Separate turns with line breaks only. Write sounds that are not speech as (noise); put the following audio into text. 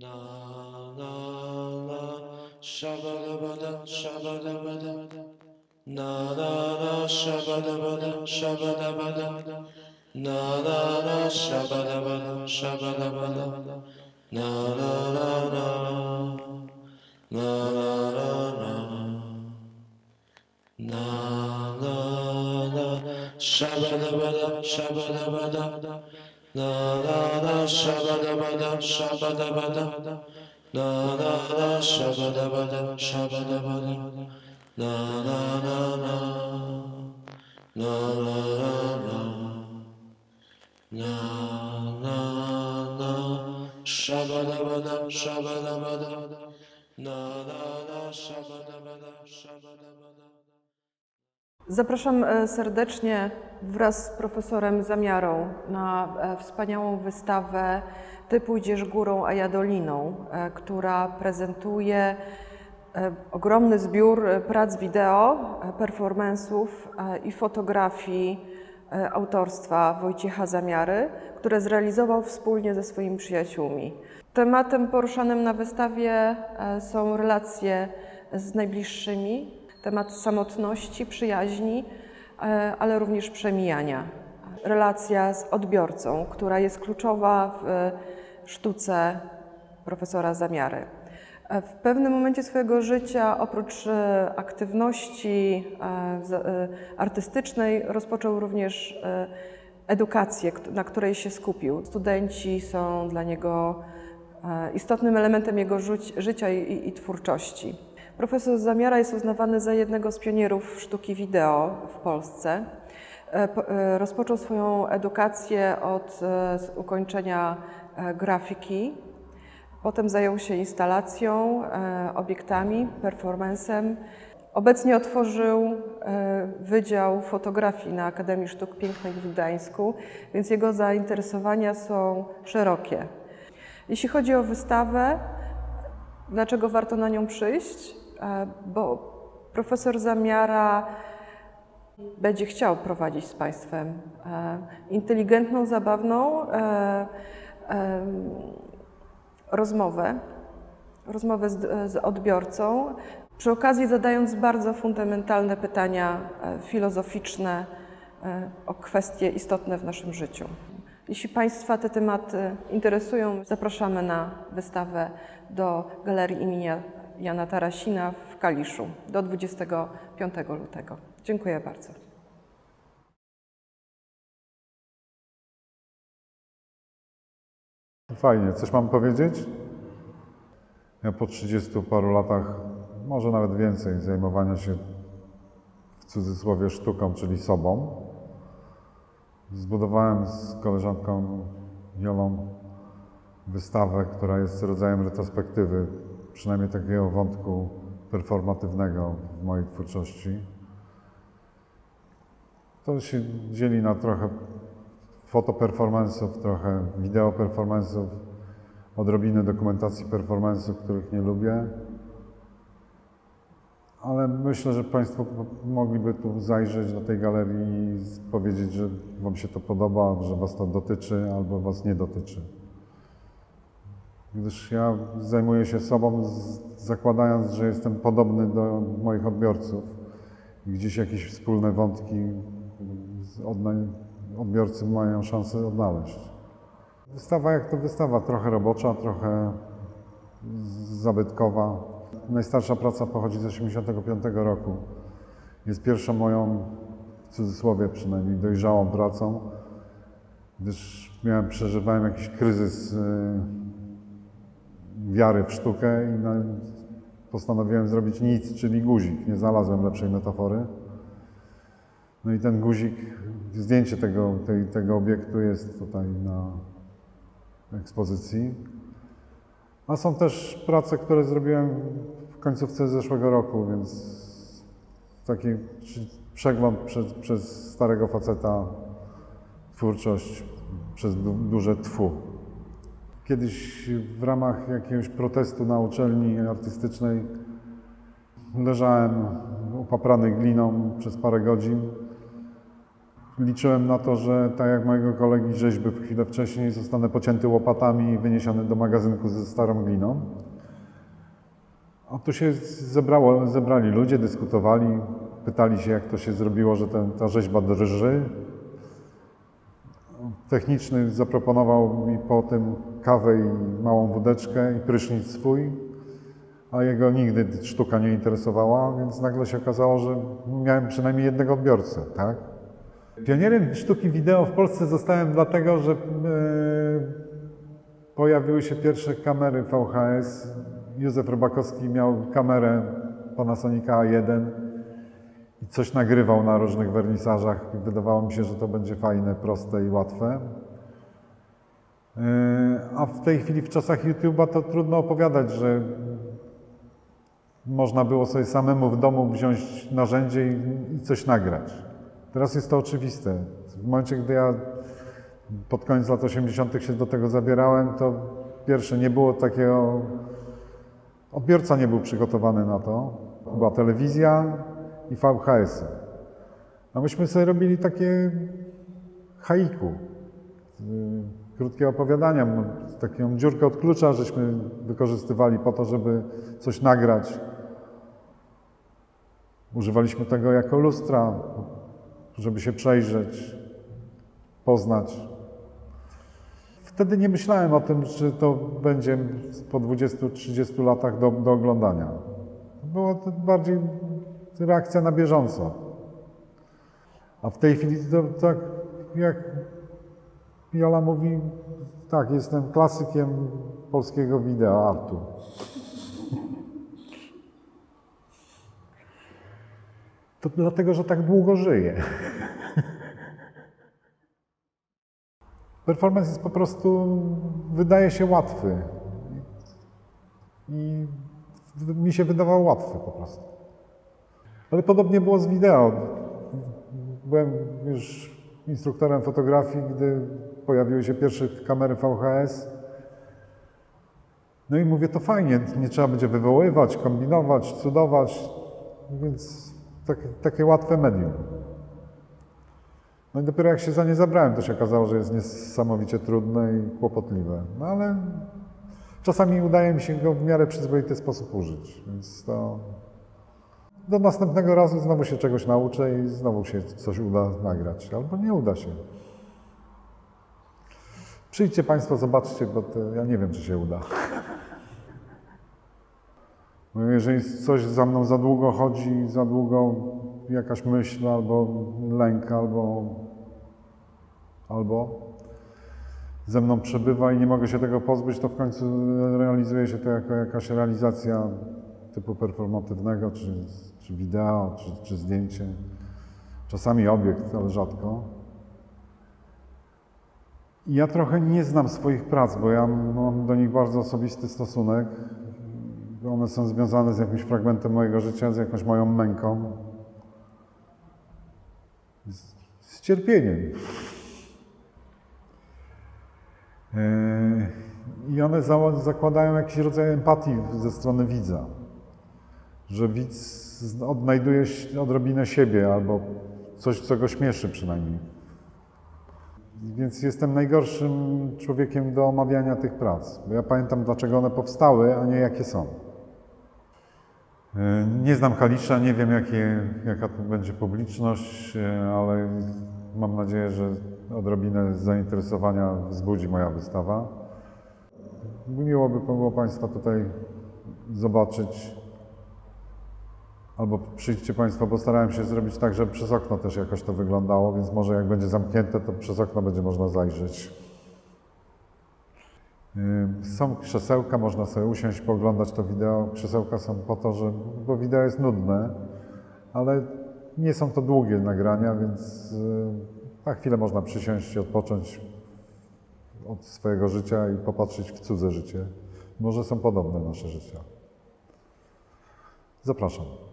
Na na na shabadabada shabadabada. Na na na shabadabada shabadabada. Na na na shabadabada shabadabada. Na na na na na na na na. Na na na La la la şabada bada şabada bada La la la şabada bada şabada bada La la la la
Zapraszam e, serdecznie wraz z profesorem Zamiarą na e, wspaniałą wystawę Ty pójdziesz górą, a ja doliną, e, która prezentuje ogromny zbiór prac wideo, performance'ów i fotografii autorstwa Wojciecha Zamiary, które zrealizował wspólnie ze swoimi przyjaciółmi. Tematem poruszanym na wystawie są relacje z najbliższymi, temat samotności, przyjaźni, e, ale również przemijania. Relacja z odbiorcą, która jest kluczowa w sztuce profesora Zamiary. E, W pewnym momencie swojego życia, oprócz e, aktywności e, e, artystycznej, rozpoczął również e, edukację, na której się skupił. Studenci są dla niego e, istotnym elementem jego życia i twórczości. Profesor Zamiara jest uznawany za jednego z pionierów sztuki wideo w Polsce. E, e, Rozpoczął swoją edukację od e, ukończenia grafiki. Potem zajął się instalacją, obiektami, performancem. Obecnie otworzył Wydział Fotografii na Akademii Sztuk Pięknych w Gdańsku, więc jego zainteresowania są szerokie. Jeśli chodzi o wystawę, dlaczego warto na nią przyjść? E, Bo profesor Zamiara będzie chciał prowadzić z Państwem e, inteligentną, zabawną e, rozmowę, rozmowę z, odbiorcą, przy okazji zadając bardzo fundamentalne pytania filozoficzne o kwestie istotne w naszym życiu. Jeśli Państwa te tematy interesują, zapraszamy na wystawę do Galerii imienia Jana Tarasina w Kaliszu do 25 lutego. Dziękuję bardzo.
Fajnie. Coś mam powiedzieć? Ja po 30 paru latach, może nawet więcej, zajmowania się w cudzysłowie sztuką, czyli sobą, zbudowałem z koleżanką Jolą wystawę, która jest rodzajem retrospektywy, przynajmniej takiego wątku performatywnego w mojej twórczości. To się dzieli na trochę fotoperformance'ów, trochę wideoperformance'ów, odrobinę dokumentacji performance'ów, których nie lubię. Ale myślę, że Państwo mogliby tu zajrzeć do tej galerii i powiedzieć, że Wam się to podoba, że Was to dotyczy albo Was nie dotyczy. Gdyż ja zajmuję się sobą, zakładając, że jestem podobny do moich odbiorców gdzieś jakieś wspólne wątki odbiorcy mają szansę odnaleźć. Wystawa jak to wystawa, trochę robocza, trochę zabytkowa. Najstarsza praca pochodzi z 1985 roku. Jest pierwszą moją, w cudzysłowie przynajmniej, dojrzałą pracą, gdyż miałem, przeżywałem jakiś kryzys y, wiary w sztukę i na, postanowiłem zrobić nic, czyli guzik. Nie znalazłem lepszej metafory. No i ten guzik, zdjęcie tego, tej, tego obiektu jest tutaj na ekspozycji. A są też prace, które zrobiłem w końcówce zeszłego roku, więc taki przegląd przez, przez starego faceta, twórczość przez du, duże twu. Kiedyś w ramach jakiegoś protestu na uczelni artystycznej leżałem upaprany gliną przez parę godzin. liczyłem na to, że tak jak mojego kolegi rzeźby chwilę wcześniej, zostanę pocięty łopatami i wyniesiony do magazynku ze starą gliną. A tu się zebrało, zebrali ludzie, dyskutowali, pytali się, jak to się zrobiło, że ten, ta rzeźba drży. Techniczny zaproponował mi po tym kawę i małą wódeczkę i prysznic swój, a jego nigdy sztuka nie interesowała, więc nagle się okazało, że miałem przynajmniej jednego odbiorcę, tak? Pionierem sztuki wideo w Polsce zostałem dlatego, że e, pojawiły się pierwsze kamery VHS. Józef Rybakowski miał kamerę Panasonica A1 i coś nagrywał na różnych wernisażach. Wydawało mi się, że to będzie fajne, proste i łatwe. E, A w tej chwili, w czasach YouTube'a, to trudno opowiadać, że można było sobie samemu w domu wziąć narzędzie i coś nagrać. Teraz jest to oczywiste. W momencie, gdy ja pod koniec lat 80. się do tego zabierałem, to pierwsze nie było takiego. Odbiorca nie był przygotowany na to. Była telewizja i VHS. A myśmy sobie robili takie haiku, y, krótkie opowiadania, taką dziurkę od klucza, żeśmy wykorzystywali po to, żeby coś nagrać. Używaliśmy tego jako lustra, żeby się przejrzeć, poznać. Wtedy nie myślałem o tym, czy to będzie po 20-30 latach do, do oglądania. Było to bardziej reakcja na bieżąco. A w tej chwili to tak jak Jola mówi, tak, jestem klasykiem polskiego wideo artu. To dlatego, że tak długo żyję. Performance jest po prostu, wydaje się łatwy. I mi się wydawał łatwy po prostu. Ale podobnie było z wideo. Byłem już instruktorem fotografii, gdy pojawiły się pierwsze kamery VHS. No i mówię, to fajnie, nie trzeba będzie wywoływać, kombinować, cudować, więc takie, takie łatwe medium. No i dopiero jak się za nie zabrałem, to się okazało, że jest niesamowicie trudne i kłopotliwe. No ale czasami udaje mi się go w miarę przyzwoity sposób użyć, więc to do następnego razu znowu się czegoś nauczę i znowu się coś uda nagrać, albo nie uda się. Przyjdźcie Państwo, zobaczcie, bo ja nie wiem, czy się uda. (laughs) Jeżeli coś za mną za długo chodzi, za długo jakaś myśl, albo lęk, albo, albo ze mną przebywa i nie mogę się tego pozbyć, to w końcu realizuje się to jako jakaś realizacja typu performatywnego, czy, czy wideo, czy, czy zdjęcie. Czasami obiekt, ale rzadko. I Ja trochę nie znam swoich prac, bo ja mam do nich bardzo osobisty stosunek. One są związane z jakimś fragmentem mojego życia, z jakąś moją męką. Z, z cierpieniem. Yy, I one za, zakładają jakiś rodzaj empatii ze strony widza. Że widz odnajduje odrobinę siebie albo coś, co go śmieszy przynajmniej. Więc jestem najgorszym człowiekiem do omawiania tych prac. Bo ja pamiętam, dlaczego one powstały, a nie jakie są. E, Nie znam Kalisza, nie wiem, jakie, jaka tu będzie publiczność, e, ale mam nadzieję, że odrobinę zainteresowania wzbudzi moja wystawa. Miło by było Państwa tutaj zobaczyć. Albo przyjdźcie Państwo, bo starałem się zrobić tak, żeby przez okno też jakoś to wyglądało, więc może jak będzie zamknięte, to przez okno będzie można zajrzeć. Są krzesełka, można sobie usiąść, pooglądać to wideo. Krzesełka są po to, że, bo wideo jest nudne, ale nie są to długie nagrania, więc na chwilę można przysiąść i odpocząć od swojego życia i popatrzeć w cudze życie. Może są podobne nasze życia. Zapraszam.